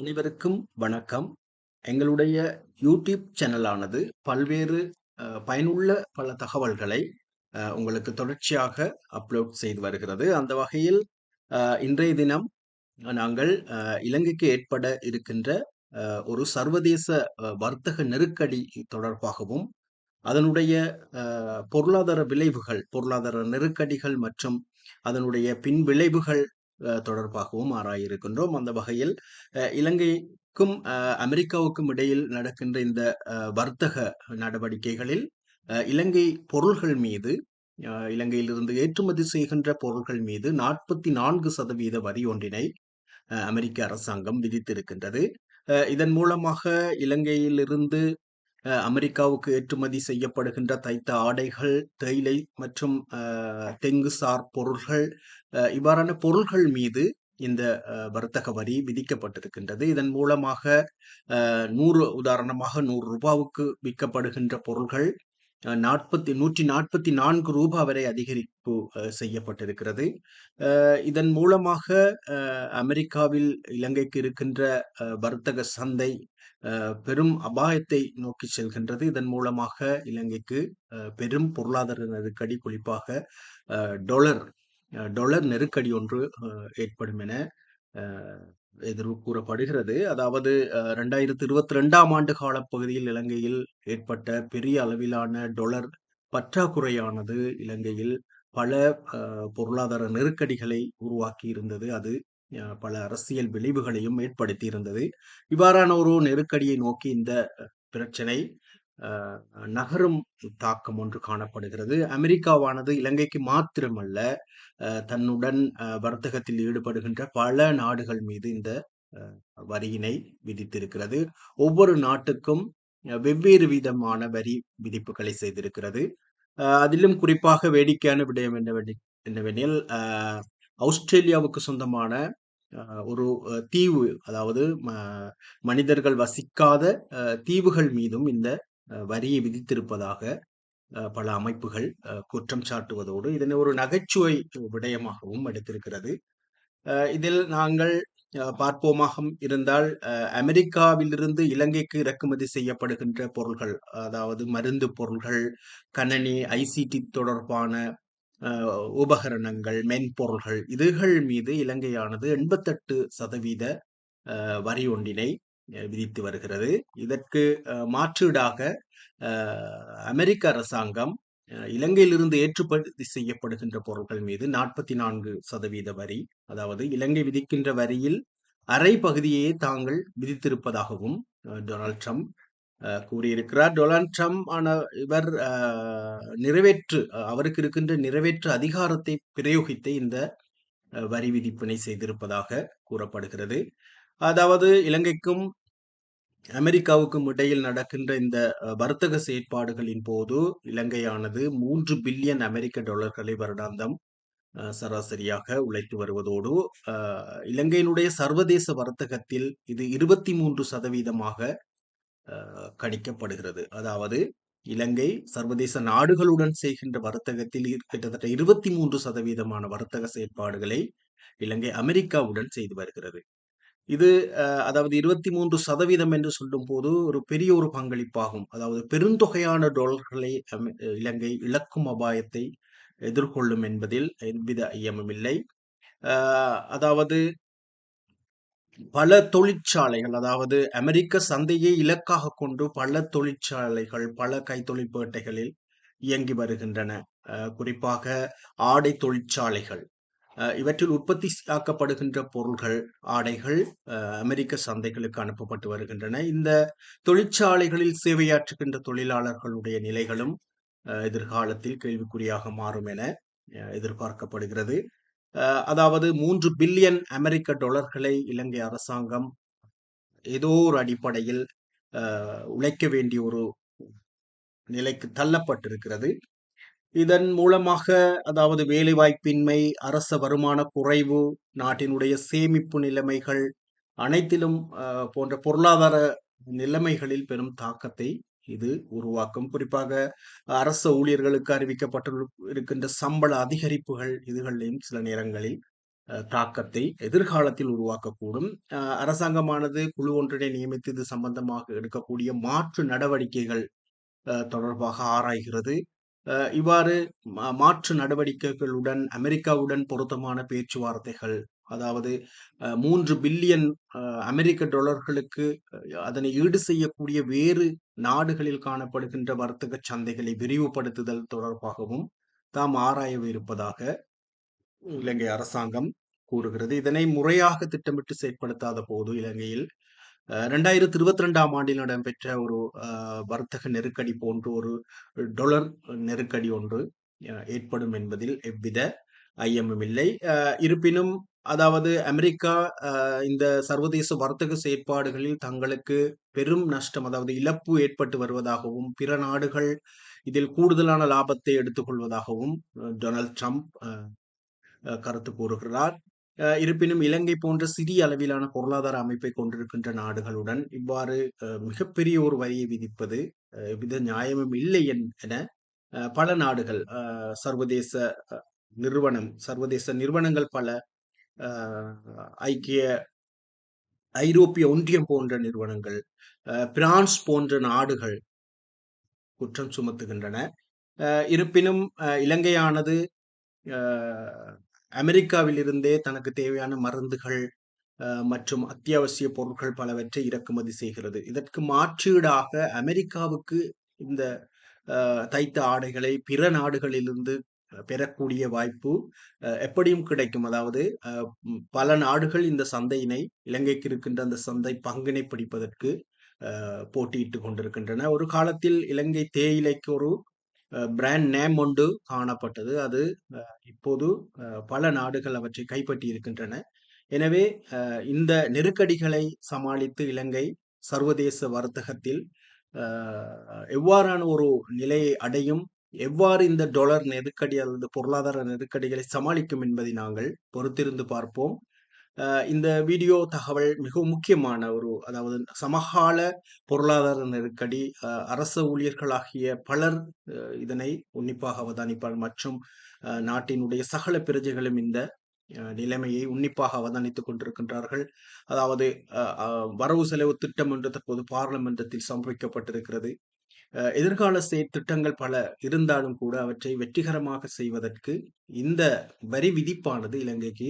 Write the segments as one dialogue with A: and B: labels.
A: அனைவருக்கும் வணக்கம் எங்களுடைய யூடியூப் சேனலானது பல்வேறு பயனுள்ள பல தகவல்களை உங்களுக்கு தொடர்ச்சியாக அப்லோட் செய்து வருகிறது அந்த வகையில் இன்றைய தினம் நாங்கள் இலங்கைக்கு ஏற்பட இருக்கின்ற ஒரு சர்வதேச வர்த்தக நெருக்கடி தொடர்பாகவும் அதனுடைய பொருளாதார விளைவுகள் பொருளாதார நெருக்கடிகள் மற்றும் அதனுடைய பின் விளைவுகள் தொடர்பாகவும் ஆராயிருக்கின்றோம் அந்த வகையில் இலங்கைக்கும் அமெரிக்காவுக்கும் இடையில் நடக்கின்ற இந்த வர்த்தக நடவடிக்கைகளில் இலங்கை பொருள்கள் மீது இலங்கையிலிருந்து ஏற்றுமதி செய்கின்ற பொருள்கள் மீது நாற்பத்தி நான்கு சதவீத வரி ஒன்றினை அமெரிக்க அரசாங்கம் விதித்திருக்கின்றது இதன் மூலமாக இலங்கையிலிருந்து அமெரிக்காவுக்கு ஏற்றுமதி செய்யப்படுகின்ற தைத்த ஆடைகள் தேயிலை மற்றும் சார் பொருள்கள் இவ்வாறான பொருள்கள் மீது இந்த வர்த்தக வரி விதிக்கப்பட்டிருக்கின்றது இதன் மூலமாக நூறு உதாரணமாக நூறு ரூபாவுக்கு விற்கப்படுகின்ற பொருள்கள் நாற்பத்தி நூற்றி நாற்பத்தி நான்கு ரூபாய் வரை அதிகரிப்பு செய்யப்பட்டிருக்கிறது இதன் மூலமாக அமெரிக்காவில் இலங்கைக்கு இருக்கின்ற வர்த்தக சந்தை பெரும் அபாயத்தை நோக்கி செல்கின்றது இதன் மூலமாக இலங்கைக்கு பெரும் பொருளாதார நெருக்கடி குறிப்பாக டொலர் டொலர் நெருக்கடி ஒன்று ஏற்படும் என எதிர்வு கூறப்படுகிறது அதாவது ரெண்டாயிரத்தி இருபத்தி ரெண்டாம் ஆண்டு கால பகுதியில் இலங்கையில் ஏற்பட்ட பெரிய அளவிலான டொலர் பற்றாக்குறையானது இலங்கையில் பல பொருளாதார நெருக்கடிகளை உருவாக்கி இருந்தது அது பல அரசியல் விளைவுகளையும் ஏற்படுத்தி இருந்தது இவ்வாறான ஒரு நெருக்கடியை நோக்கி இந்த பிரச்சனை நகரும் தாக்கம் ஒன்று காணப்படுகிறது அமெரிக்காவானது இலங்கைக்கு மாத்திரமல்ல தன்னுடன் வர்த்தகத்தில் ஈடுபடுகின்ற பல நாடுகள் மீது இந்த வரியினை விதித்திருக்கிறது ஒவ்வொரு நாட்டுக்கும் வெவ்வேறு விதமான வரி விதிப்புகளை செய்திருக்கிறது அதிலும் குறிப்பாக வேடிக்கையான விடயம் என்னவெனி என்னவெனில் ஆஸ்திரேலியாவுக்கு சொந்தமான ஒரு தீவு அதாவது மனிதர்கள் வசிக்காத தீவுகள் மீதும் இந்த வரியை விதித்திருப்பதாக பல அமைப்புகள் குற்றம் சாட்டுவதோடு இதனை ஒரு நகைச்சுவை விடயமாகவும் எடுத்திருக்கிறது இதில் நாங்கள் பார்ப்போமாக இருந்தால் அமெரிக்காவிலிருந்து இலங்கைக்கு இறக்குமதி செய்யப்படுகின்ற பொருள்கள் அதாவது மருந்து பொருள்கள் கணனி ஐசிடி தொடர்பான உபகரணங்கள் மென்பொருள்கள் இதுகள் மீது இலங்கையானது எண்பத்தெட்டு சதவீத வரி ஒன்றினை விதித்து வருகிறது இதற்கு மாற்றீடாக அமெரிக்க அரசாங்கம் இலங்கையிலிருந்து ஏற்றுப்படுத்தி செய்யப்படுகின்ற பொருட்கள் மீது நாற்பத்தி நான்கு சதவீத வரி அதாவது இலங்கை விதிக்கின்ற வரியில் அரை பகுதியையே தாங்கள் விதித்திருப்பதாகவும் டொனால்ட் ட்ரம்ப் கூறியிருக்கிறார் டொனால்ட் ட்ரம்ப் ஆன இவர் நிறைவேற்று அவருக்கு இருக்கின்ற நிறைவேற்று அதிகாரத்தை பிரயோகித்து இந்த வரி விதிப்பினை செய்திருப்பதாக கூறப்படுகிறது அதாவது இலங்கைக்கும் அமெரிக்காவுக்கும் இடையில் நடக்கின்ற இந்த வர்த்தக செயற்பாடுகளின் போது இலங்கையானது மூன்று பில்லியன் அமெரிக்க டாலர்களை வருடாந்தம் சராசரியாக உழைத்து வருவதோடு இலங்கையினுடைய சர்வதேச வர்த்தகத்தில் இது இருபத்தி மூன்று சதவீதமாக கணிக்கப்படுகிறது அதாவது இலங்கை சர்வதேச நாடுகளுடன் செய்கின்ற வர்த்தகத்தில் கிட்டத்தட்ட இருபத்தி மூன்று சதவீதமான வர்த்தக செயற்பாடுகளை இலங்கை அமெரிக்காவுடன் செய்து வருகிறது இது அதாவது இருபத்தி மூன்று சதவீதம் என்று சொல்லும் போது ஒரு பெரிய ஒரு பங்களிப்பாகும் அதாவது பெருந்தொகையான டொலர்களை இலங்கை இழக்கும் அபாயத்தை எதிர்கொள்ளும் என்பதில் எவ்வித ஐயமும் இல்லை அதாவது பல தொழிற்சாலைகள் அதாவது அமெரிக்க சந்தையை இலக்காக கொண்டு பல தொழிற்சாலைகள் பல கைத்தொழிற்பேட்டைகளில் இயங்கி வருகின்றன குறிப்பாக ஆடை தொழிற்சாலைகள் இவற்றில் உற்பத்தி ஆக்கப்படுகின்ற பொருள்கள் ஆடைகள் அமெரிக்க சந்தைகளுக்கு அனுப்பப்பட்டு வருகின்றன இந்த தொழிற்சாலைகளில் சேவையாற்றுகின்ற தொழிலாளர்களுடைய நிலைகளும் எதிர்காலத்தில் கேள்விக்குறியாக மாறும் என எதிர்பார்க்கப்படுகிறது அதாவது மூன்று பில்லியன் அமெரிக்க டொலர்களை இலங்கை அரசாங்கம் ஏதோ ஒரு அடிப்படையில் உழைக்க வேண்டிய ஒரு நிலைக்கு தள்ளப்பட்டிருக்கிறது இதன் மூலமாக அதாவது வேலைவாய்ப்பின்மை அரச வருமான குறைவு நாட்டினுடைய சேமிப்பு நிலைமைகள் அனைத்திலும் போன்ற பொருளாதார நிலைமைகளில் பெரும் தாக்கத்தை இது உருவாக்கும் குறிப்பாக அரச ஊழியர்களுக்கு அறிவிக்கப்பட்டு இருக்கின்ற சம்பள அதிகரிப்புகள் இதுகளையும் சில நேரங்களில் தாக்கத்தை எதிர்காலத்தில் உருவாக்கக்கூடும் அரசாங்கமானது குழு ஒன்றினை நியமித்து இது சம்பந்தமாக எடுக்கக்கூடிய மாற்று நடவடிக்கைகள் தொடர்பாக ஆராய்கிறது இவ்வாறு மாற்று நடவடிக்கைகளுடன் அமெரிக்காவுடன் பொருத்தமான பேச்சுவார்த்தைகள் அதாவது மூன்று பில்லியன் அமெரிக்க டொலர்களுக்கு அதனை ஈடு செய்யக்கூடிய வேறு நாடுகளில் காணப்படுகின்ற வர்த்தக சந்தைகளை விரிவுபடுத்துதல் தொடர்பாகவும் தாம் ஆராயவிருப்பதாக இலங்கை அரசாங்கம் கூறுகிறது இதனை முறையாக திட்டமிட்டு செயற்படுத்தாத போது இலங்கையில் ரெண்டாயிரத்தி இருபத்தி ரெண்டாம் ஆண்டில் இடம்பெற்ற ஒரு வர்த்தக நெருக்கடி போன்று ஒரு டொலர் நெருக்கடி ஒன்று ஏற்படும் என்பதில் எவ்வித ஐயமும் இல்லை இருப்பினும் அதாவது அமெரிக்கா இந்த சர்வதேச வர்த்தக செயற்பாடுகளில் தங்களுக்கு பெரும் நஷ்டம் அதாவது இழப்பு ஏற்பட்டு வருவதாகவும் பிற நாடுகள் இதில் கூடுதலான லாபத்தை எடுத்துக்கொள்வதாகவும் டொனால்ட் ட்ரம்ப் கருத்து கூறுகிறார் இருப்பினும் இலங்கை போன்ற சிறிய அளவிலான பொருளாதார அமைப்பை கொண்டிருக்கின்ற நாடுகளுடன் இவ்வாறு மிகப்பெரிய ஒரு வரியை விதிப்பது வித நியாயமும் இல்லை என பல நாடுகள் சர்வதேச நிறுவனம் சர்வதேச நிறுவனங்கள் பல ஐக்கிய ஐரோப்பிய ஒன்றியம் போன்ற நிறுவனங்கள் பிரான்ஸ் போன்ற நாடுகள் குற்றம் சுமத்துகின்றன இருப்பினும் இலங்கையானது அமெரிக்காவிலிருந்தே தனக்கு தேவையான மருந்துகள் மற்றும் அத்தியாவசிய பொருட்கள் பலவற்றை இறக்குமதி செய்கிறது இதற்கு மாற்றீடாக அமெரிக்காவுக்கு இந்த தைத்த ஆடைகளை பிற நாடுகளிலிருந்து பெறக்கூடிய வாய்ப்பு எப்படியும் கிடைக்கும் அதாவது பல நாடுகள் இந்த சந்தையினை இலங்கைக்கு இருக்கின்ற அந்த சந்தை பங்கினை பிடிப்பதற்கு போட்டியிட்டு கொண்டிருக்கின்றன ஒரு காலத்தில் இலங்கை தேயிலைக்கு ஒரு பிராண்ட் நேம் ஒன்று காணப்பட்டது அது இப்போது பல நாடுகள் அவற்றை கைப்பற்றி இருக்கின்றன எனவே இந்த நெருக்கடிகளை சமாளித்து இலங்கை சர்வதேச வர்த்தகத்தில் எவ்வாறான ஒரு நிலையை அடையும் எவ்வாறு இந்த டொலர் நெருக்கடி அல்லது பொருளாதார நெருக்கடிகளை சமாளிக்கும் என்பதை நாங்கள் பொறுத்திருந்து பார்ப்போம் இந்த வீடியோ தகவல் மிகவும் முக்கியமான ஒரு அதாவது சமகால பொருளாதார நெருக்கடி அரச ஊழியர்களாகிய பலர் இதனை உன்னிப்பாக அவதானிப்பார் மற்றும் நாட்டினுடைய சகல பிரஜைகளும் இந்த நிலைமையை உன்னிப்பாக அவதானித்துக் கொண்டிருக்கின்றார்கள் அதாவது வரவு செலவு திட்டம் என்று தற்போது பாராளுமன்றத்தில் சமர்ப்பிக்கப்பட்டிருக்கிறது எதிர்கால செய் திட்டங்கள் பல இருந்தாலும் கூட அவற்றை வெற்றிகரமாக செய்வதற்கு இந்த வரி விதிப்பானது இலங்கைக்கு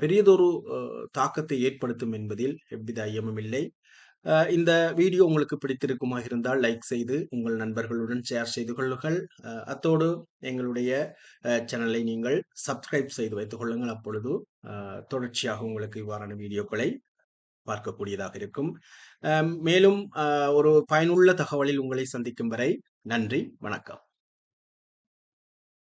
A: பெரியதொரு தாக்கத்தை ஏற்படுத்தும் என்பதில் எவ்வித ஐயமும் இல்லை இந்த வீடியோ உங்களுக்கு பிடித்திருக்குமாக இருந்தால் லைக் செய்து உங்கள் நண்பர்களுடன் ஷேர் செய்து கொள்ளுங்கள் அத்தோடு எங்களுடைய சேனலை நீங்கள் சப்ஸ்கிரைப் செய்து வைத்துக் கொள்ளுங்கள் அப்பொழுது தொடர்ச்சியாக உங்களுக்கு இவ்வாறான வீடியோக்களை பார்க்கக்கூடியதாக இருக்கும் மேலும் ஒரு பயனுள்ள தகவலில் உங்களை சந்திக்கும் வரை நன்றி வணக்கம்